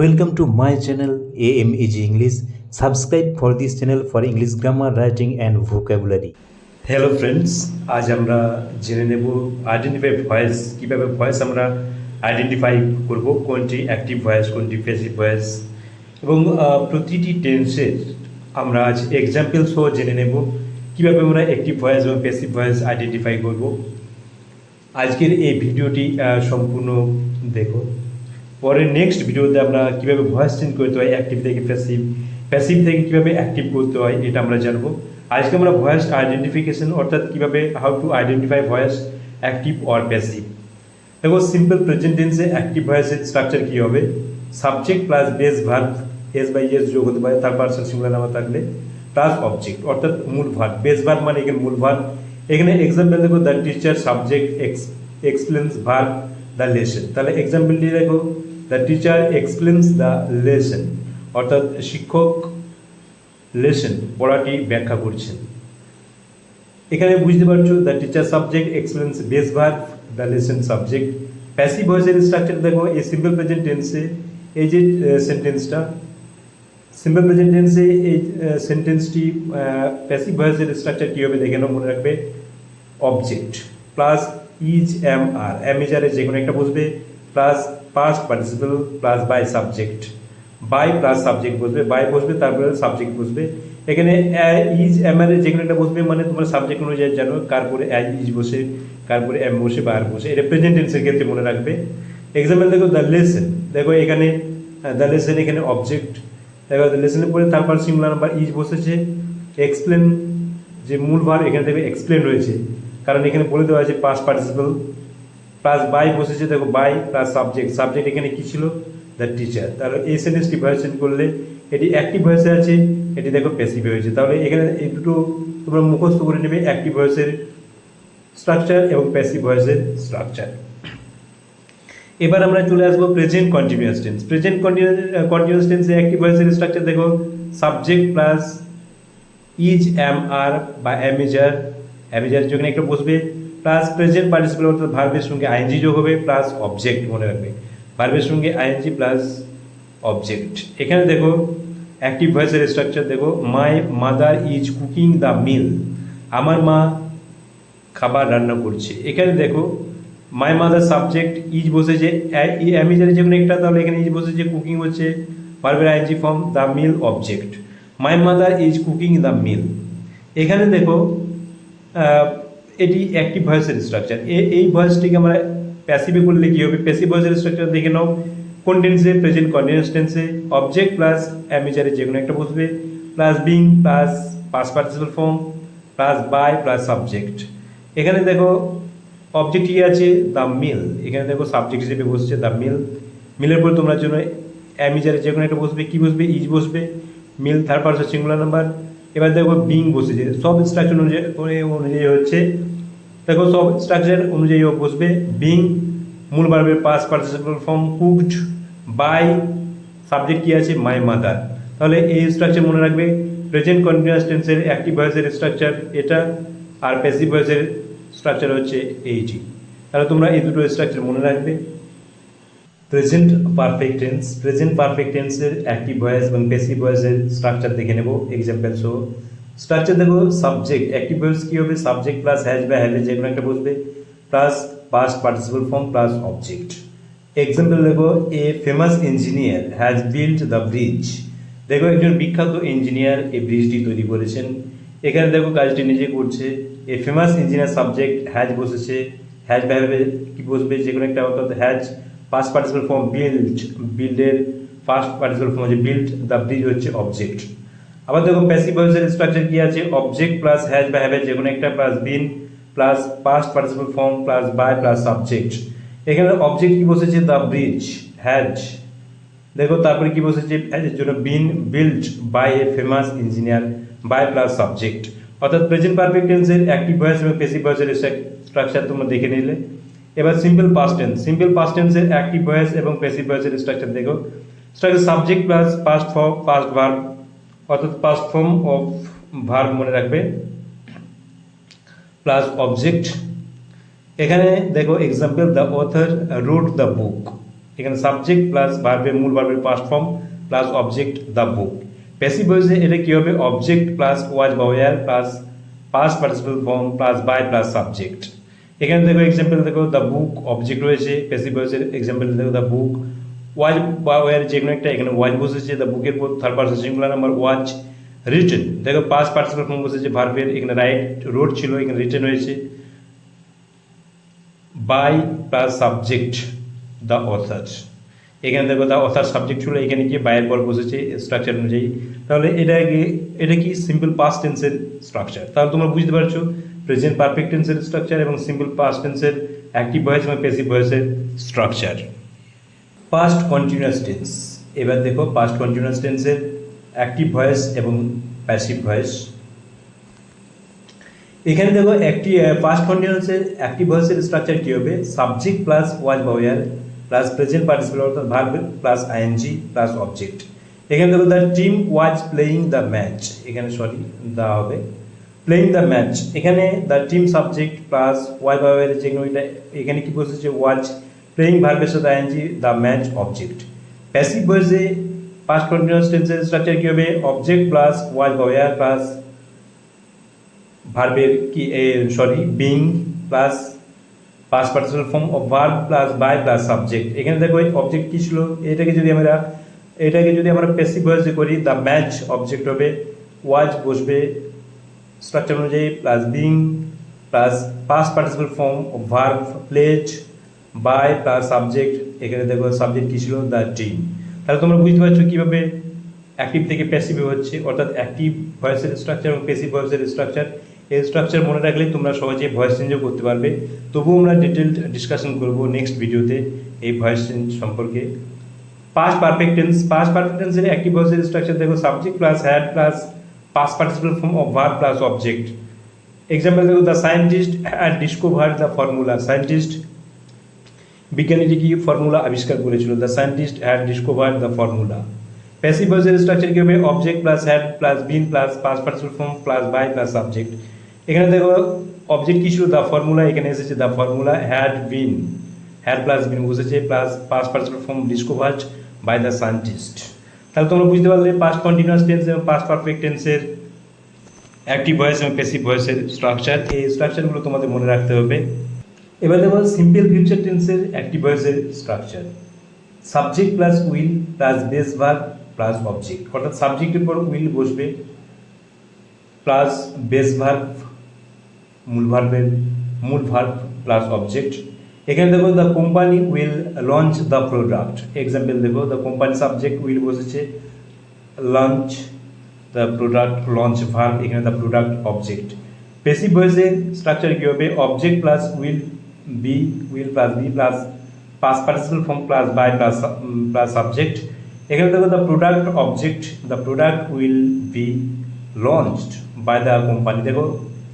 Welcome channel A M easy English subscribe for this channel for English grammar, writing and vocabulary. Hello friends আজ আমরা জেনে নেব identify voice কীভাবে voice আমরা identify করব কোনটি অ্যাক্টিভ ভয়েস কোনটি প্যাসিভ ভয়েস এবং প্রতিটি টেন্সের আমরা আজ এক্সাম্পল সহ জেনে নেব কীভাবে আমরা অ্যাক্টিভ ভয়েস এবং প্যাসিভ ভয়েস আইডেন্টিফাই করব। আজকের এই ভিডিওটি সম্পূর্ণ দেখো। পরে নেক্সট ভিডিওতে আমরা কীভাবে ভয়েস চেঞ্জ করতে হয় অ্যাক্টিভ থেকে প্যাসিভ প্যাসিভ থেকে কীভাবে অ্যাক্টিভ করতে হয়, এটা আমরা জানব। আজকে আমরা ভয়েস আইডেন্টিফিকেশন অর্থাৎ কীভাবে how to identify voice active or passive দেখো সিম্পল প্রেজেন্ট টেন্সে অ্যাক্টিভ ভয়েসের স্ট্রাকচার কী হবে? Subject plus base verb S by S যোগ হতে পারে, তার পার্সন সিঙ্গুলার নামা থাকলে। প্লাস অবজেক্ট অর্থাৎ মূল ভার্ব বেস ভার্ব মানে এখানে মূল ভার্ব এখানে এক্সাম্পল দেখো the teacher subject ex explains verb the lesson তাহলে এক্সাম্পলটি দেখো the teacher explains the lesson অর্থাৎ শিক্ষক লেসন পড়াটি ব্যাখ্যা করছেন। এখানে বুঝতে পারছ the teacher subject explains base verb the lesson subject passive ভয়েসের স্ট্রাকচার দেখো, এই সিম্পল প্রেজেন্ট টেন্সে এই যে সেন্টেন্সটা সিম্পল প্রেজেন্ট টেন্সে এই সেন্টেন্সটি প্যাসিভ ভয়েসের স্ট্রাকচার কী হবে দেখে নাও, মনে রাখবে। Object plus is am are am is are যে কোনো একটা বসবে plus past participle plus by subject by plus subject বসবে বাই বসবে, তারপরে সাবজেক্ট বসবে। এখানে ইজ এম আর যে একটা বসবে মানে তোমার সাবজেক্ট অনুযায়ী জানো কার পরে ইজ বসে, কার পরে এম বসে বা আর বসে। এটা প্রেজেন্ট টেন্সের ক্ষেত্রে মনে রাখবে। এক্সাম্পল দেখো দ্য লেসন দেখো এখানে দ্য লেসন এখানে অবজেক্ট দেখো দ্য লেসনের পরে তারপর সিঙ্গুলার নাম্বার ইজ বসেছে। এক্সপ্লেন যে মূল ভার এখানে দেখবে এক্সপ্লেন রয়েছে। কারণ এখানে বলে দেওয়া আছে পাস পার্টিসিপল প্লাস বাই বসেছে দেখো বাই প্লাস সাবজেক্ট সাবজেক্ট এখানে কি ছিল? দ্য টিচার তাহলে এই সেন্টেন্সটি ভার্সন করলে এটি অ্যাক্টিভ ভয়েসে আছে, এটি দেখো প্যাসিভ হয়েছে। তাহলে এখানে এই দুটো তোমরা মুখস্থ করে নেবে অ্যাক্টিভ ভয়েসের স্ট্রাকচার এবং প্যাসিভ ভয়েসের স্ট্রাকচার এবার আমরা চলে আসব present continuous tense present continuous টেন্সে অ্যাক্টিভ ভয়েসের স্ট্রাকচার দেখো subject plus is am are বা am is are am is are যখন একটা বসবে প্লাস প্রেজেন্ট পার্টিসিপেল অর্থাৎ ভার্বের সঙ্গে আইএনজি যোগ হবে প্লাস অবজেক্ট মনে রাখবে। ভার্বের সঙ্গে আইএনজি প্লাস অবজেক্ট এখানে দেখো অ্যাক্টিভ ভয়েসের স্ট্রাকচার দেখো my mother is cooking the meal আমার মা খাবার রান্না করছে। এখানে দেখো মাই মাদার সাবজেক্ট ইজ বসেছে অ্যামিজারে যে কোনো একটা, তাহলে এখানে ইজ বসেছে কুকিং হচ্ছে ভার্বের ING form the meal object my mother is cooking the meal এখানে দেখো এটি অ্যাক্টিভ ভয়েসের স্ট্রাকচার এই ভয়েসটিকে আমরা প্যাসিভে করলে কী হবে? প্যাসিভ ভয়েসের স্ট্রাকচার দেখে নাও। কোন টেন্সে প্রেজেন্ট কন্টিনিউয়াস টেন্সে অবজেক্ট প্লাস অ্যামিচারে যে কোনো একটা বসবে plus being plus past participle form plus by plus subject এখানে দেখো অবজেক্ট কি আছে? দ্য মিল এখানে দেখো সাবজেক্ট হিসেবে বসছে দ্য মিল মিলের পর তোমরা জন্য অ্যামিচারে যে কোনো একটা বসবে। কী বসবে? ইজ বসবে। মিল থার্ড পার্সন সিঙ্গুলার নাম্বার এবার দেখো বিং বসেছে। সব স্ট্রাকচার অনুযায়ী অনুযায়ী হচ্ছে। দেখো সব স্ট্রাকচার অনুযায়ী বসবে। বিং মূল বার্বের past participle form cooked by subject কি আছে? মাই মাদার তাহলে এই স্ট্রাকচার মনে রাখবে। প্রেজেন্ট কন্টিনিউয়াস টেন্সের অ্যাক্টিভ ভয়েসের স্ট্রাকচার এটা আর প্যাসিভ ভয়েসের স্ট্রাকচার হচ্ছে এইটি তাহলে তোমরা এই দুটো স্ট্রাকচার মনে রাখবে। Present perfect tense present perfect টেন্সের অ্যাক্টিভ ভয়েস এবং প্যাসিভ ভয়েসের স্ট্রাকচার দেখে নেব এক্সাম্পল সহ স্ট্রাকচার দেখো সাবজেক্ট অ্যাক্টিভ ভয়েস কী হবে? সাবজেক্ট প্লাস হ্যাজ বা হ্যাভে যে কোনো একটা বসবে। Plus past participle form plus object example দেখো a famous engineer has build the bridge দেখো, একজন বিখ্যাত ইঞ্জিনিয়ার এই ব্রিজটি তৈরি করেছেন। এখানে দেখো, কাজটি নিজে করছে। A famous engineer subject has বসেছে। হ্যাজ ভ্যাবে কি বসবে? যে কোনো একটা অর্থাৎ has past participle form build বিল্ডের first participle form হচ্ছে বিল্ড দ্য ব্রিজ হচ্ছে অবজেক্ট আবার দেখো প্যাসিভ ভয়েসের স্ট্রাকচার কি আছে? অবজেক্ট প্লাস হ্যাজ বা হ্যাভে যে কোনো একটা plus been plus past participle form plus by plus subject এখানে অবজেক্ট কি বসেছে? দ্য ব্রিজ হ্যাজ দেখো তারপরে কি বসেছে? হ্যাজের জন্য been build by a famous engineer by plus subject অর্থাৎ প্রেজেন্ট পারফেক্ট টেন্সের অ্যাক্টিভ ভয়েস এবং প্যাসিভ ভয়েসের স্ট্রাকচার তোমরা দেখে নিলে। এবার simple past tense simple past টেন্সের অ্যাক্টিভ ভয়েস এবং প্যাসিভ ভয়েসের স্ট্রাকচার দেখো। Structure subject plus past form past verb অর্থাৎ পাস্ট ফর্ম অফ ভার্ব মনে রাখবে। প্লাস অবজেক্ট এখানে দেখো example the author wrote the book এখানে সাবজেক্ট প্লাস ভার্বের মূল ভার্বের past form plus object the book passive ভয়েসে এটা কি হবে? অবজেক্ট প্লাস ওয়াজ বা were plus past participle form plus by plus subject এখানে দেখো এক্সাম্পল দেখো দ্য বুক অবজেক্ট রয়েছে প্যাসিভ ভয়েসের এক্সাম্পল দেখো দ্য বুক ওয়াজ বা ওয়ার যে কোনো একটা, এখানে ওয়াজ বসেছে দ্য বুকের পর third person singular number was written দেখো পাস্ট পার্টিসিপাল ফর্ম বসেছে ভার্বের এখানে রাইট রোড ছিল, এখানে রিটেন হয়েছে by plus subject the author এখানে দেখো দ্য অথার সাবজেক্ট ছিল, এখানে গিয়ে বাইয়ের পর বসেছে স্ট্রাকচার অনুযায়ী। তাহলে এটা এটা কি সিম্পল পাস্ট টেন্সের স্ট্রাকচার তাহলে তোমরা বুঝতে পারছ প্রেজেন্ট পারফেক্ট টেন্সের স্ট্রাকচার এবং সিম্পল পাস্ট টেন্সের অ্যাক্টিভ ভয়েস এবং প্যাসিভ ভয়েসের স্ট্রাকচার পাস্ট কন্টিনিউয়াস টেন্স এবার দেখো পাস্ট কন্টিনিউয়াস টেন্সের অ্যাক্টিভ ভয়েস এবং প্যাসিভ ভয়েস এখানে দেখো একটি পাস্ট কন্টিনিউয়াসের অ্যাক্টিভ ভয়েসের স্ট্রাকচার কী হবে? সাবজেক্ট প্লাস ওয়াজ বা ওয়ার প্লাস প্রেজেন্ট পার্টিসিপেল অর্থাৎ verb plus ING plus object এখানে দেখো the team was playing the match এখানে সরি দা হবে প্লেয়িং দ্য ম্যাচ এখানে দ্য টিম সাবজেক্ট প্লাস ওয়াই ওয়ার যে কোনো এটা এখানে কি বসেছে ওয়াচ প্লেয়িং ভার্বের সাথে ING the match object passive ভয়েসে past continuous টেন্সের স্ট্রাকচার কি হবে? অবজেক্ট প্লাস ওয়াজ বা প্লাস ভার্বের কি sorry being plus past participle form of verb plus by plus subject এখানে দেখো অবজেক্ট কি ছিল? এটাকে যদি আমরা, এটাকে যদি আমরা প্যাসিভ ভয়েসে করি দ্য ম্যাচ অবজেক্ট হবে ওয়াজ বসবে স্ট্রাকচার অনুযায়ী plus being plus past participle form verb plus by plus subject এখানে দেখো সাবজেক্ট কী ছিল? দ্য টিম তাহলে তোমরা বুঝতে পারছ কীভাবে অ্যাক্টিভ থেকে প্যাসিভ হচ্ছে, অর্থাৎ অ্যাক্টিভ ভয়েসের স্ট্রাকচার এবং প্যাসিভ ভয়েসের স্ট্রাকচার এই স্ট্রাকচার মনে রাখলে তোমরা সহজে ভয়েস চেঞ্জও করতে পারবে। তবুও আমরা ডিটেলড ডিসকাশন করব নেক্সট ভিডিওতে এই ভয়েস চেঞ্জ সম্পর্কে। Past perfect tense past perfect টেন্সের অ্যাক্টিভ ভয়েসের স্ট্রাকচার দেখো subject plus had plus participle form of verb plus object example দেখো the scientist had discovered the formula scientist বিজ্ঞানীটি কি ফর্মুলা আবিষ্কার করেছিল? The scientist had discovered the formula passive ভয়েসের structure কি হবে? Object plus had plus been plus past participle form plus by plus subject এখানে দেখো অবজেক্ট কি ছিল? দ্য ফর্মুলা এখানে এসেছে the formula had been had plus been বসেছে plus past participle form discovered by the scientist তাহলে তোমরা বুঝতে পারলে পাস্ট কন্টিনিউয়াস টেন্স এবং পাস্ট পারফেক্ট টেন্সের অ্যাক্টিভ ভয়েস এবং প্যাসিভ ভয়েসের স্ট্রাকচার এই স্ট্রাকচারগুলো তোমাদের মনে রাখতে হবে। এবার দেখো সিম্পল ফিউচার টেন্সের অ্যাক্টিভ ভয়েসের structure subject plus will plus base verb plus object অর্থাৎ সাবজেক্টের পর উইল বসবে প্লাস বেস ভার্ব মূল ভার্বের মূল ভার্ব প্লাস অবজেক্ট এখানে দেখো the company will launch the product example দেখো দ্য কোম্পানি সাবজেক্ট উইল বসেছে launch the product launch verb এখানে দ্য প্রোডাক্ট অবজেক্ট পেসিভ ভয়েসের স্ট্রাকচার কী হবে? Object plus will be will plus be plus past participle form plus by plus plus subject এখানে দেখো the product object the product will be launched by the company দেখো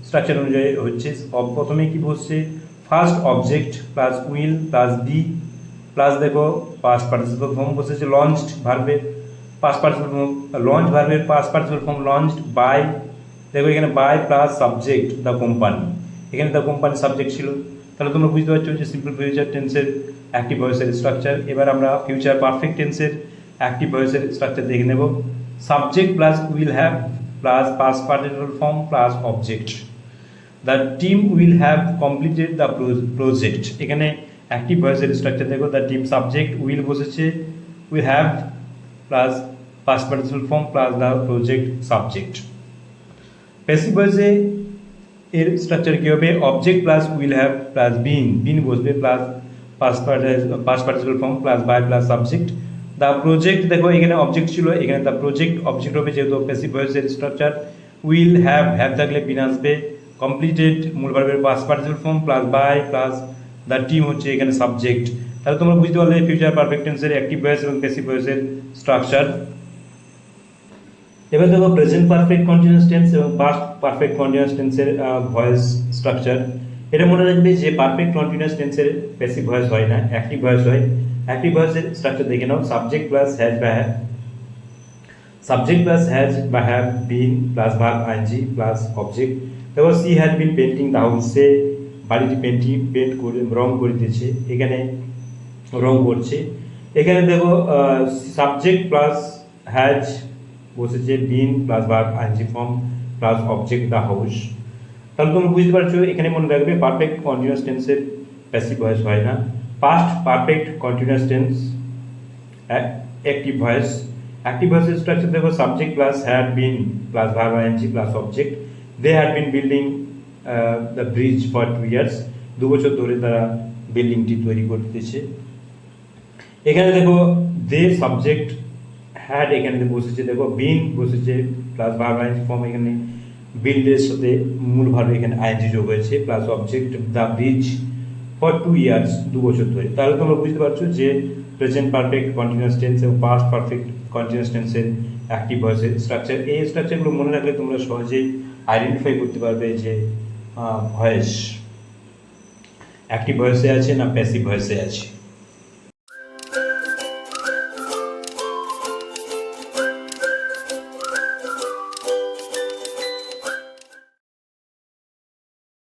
structure অনুযায়ী হচ্ছে প্রথমে কি বসছে? First object plus will plus be plus দেখো past participle form বসেছে লঞ্চড ভার্বের পাস পার্টিসিপাল ফর্ম লঞ্চ ভার্বের past participle form launched by দেখো এখানে by plus subject the company এখানে দ্য কোম্পানি সাবজেক্ট ছিল, তাহলে তোমরা বুঝতে পারছ যে সিম্পল ফিউচার টেন্সের অ্যাক্টিভ ভয়েসের স্ট্রাকচার এবার আমরা ফিউচার পারফেক্ট টেন্সের অ্যাক্টিভ ভয়েসের স্ট্রাকচার দেখে নেব subject plus will have plus past participle form plus object the team will have completed the project এখানে অ্যাক্টিভ ভয়েসের স্ট্রাকচার দেখো দ্য টিম সাবজেক্ট উইল বসেছে will have plus past participle form plus the project subject passive ভয়েসে এর structure কী হবে? Object plus will have plus been been বসবে plus past past participle form plus by plus subject the project দেখো, এখানে object ছিল, এখানে the project object হবে যেহেতু প্যাসিভ ভয়েসের স্ট্রাকচার উইল হ্যাভ হ্যাভ থাকলে বিন আসবে। কমপ্লিটেড মূল ভার্বের past participle form plus by plus the team হচ্ছে এখানে সাবজেক্ট তাহলে তোমরা বুঝতে পারলে ফিউচার পারফেক্ট টেন্সের অ্যাক্টিভ ভয়েস এবং প্যাসিভ ভয়েসের স্ট্রাকচার এবার দেখো প্রেজেন্ট পারফেক্ট কন্টিনিউস টেন্স এবং পাস্ট পারফেক্ট কন্টিনিউয়াস টেন্সের ভয়েস স্ট্রাকচার এটা মনে রাখবে যে পারফেক্ট কন্টিনিউস টেন্সের প্যাসিভ ভয়েস হয় না অ্যাক্টিভ ভয়েস হয়। অ্যাক্টিভ ভয়েসের স্ট্রাকচার দেখে নাও সাবজেক্ট প্লাস হ্যাজ বা হ্যাভ সাবজেক্ট প্লাস হ্যাজ বা have been plus verb ING plus object দেখো she has been painting the house বাড়িটি পেন্টিং পেন্ট করে রং করে দিয়েছে। এখানে রং করছে। এখানে দেখো সাবজেক্ট প্লাস হ্যাজ বসেছে been plus verb I N G form plus object the house তাহলে তোমরা বুঝতে পারছ, এখানে মনে রাখবে পারফেক্ট কন্টিনিউয়াস টেন্সের প্যাসিভ ভয়েস হয় না। Past perfect continuous tense active voice active ভয়েসের স্ট্রাকচার দেখো subject plus had been plus verb I N G plus object they had been building the bridge for two years দু বছর ধরে তারা বিল্ডিংটি তৈরি করতেছে। এখানে দেখো দে সাবজেক্ট হ্যাড এখানে বসেছে, দেখো বিন বসেছে প্লাস ভার্ব আইএনজি ফর্ম এখানে বিল্ডের সাথে মূল ভার্ব এখানে যোগ হয়েছে plus object the bridge for two years দু বছর ধরে। তাহলে তোমরা বুঝতে পারছ যে প্রেজেন্ট পারফেক্ট কন্টিনিউয়াস টেন্স এবং পাস্ট পারফেক্ট কন্টিনিউয়াস টেন্সের অ্যাক্টিভ ভয়েসের স্ট্রাকচার এই স্ট্রাকচারগুলো মনে রাখলে তোমরা সহজেই আইডেন্টিফাই করতে পারবে যে ভয়েস অ্যাক্টিভ ভয়েসে আছে না প্যাসিভ ভয়েসে আছে।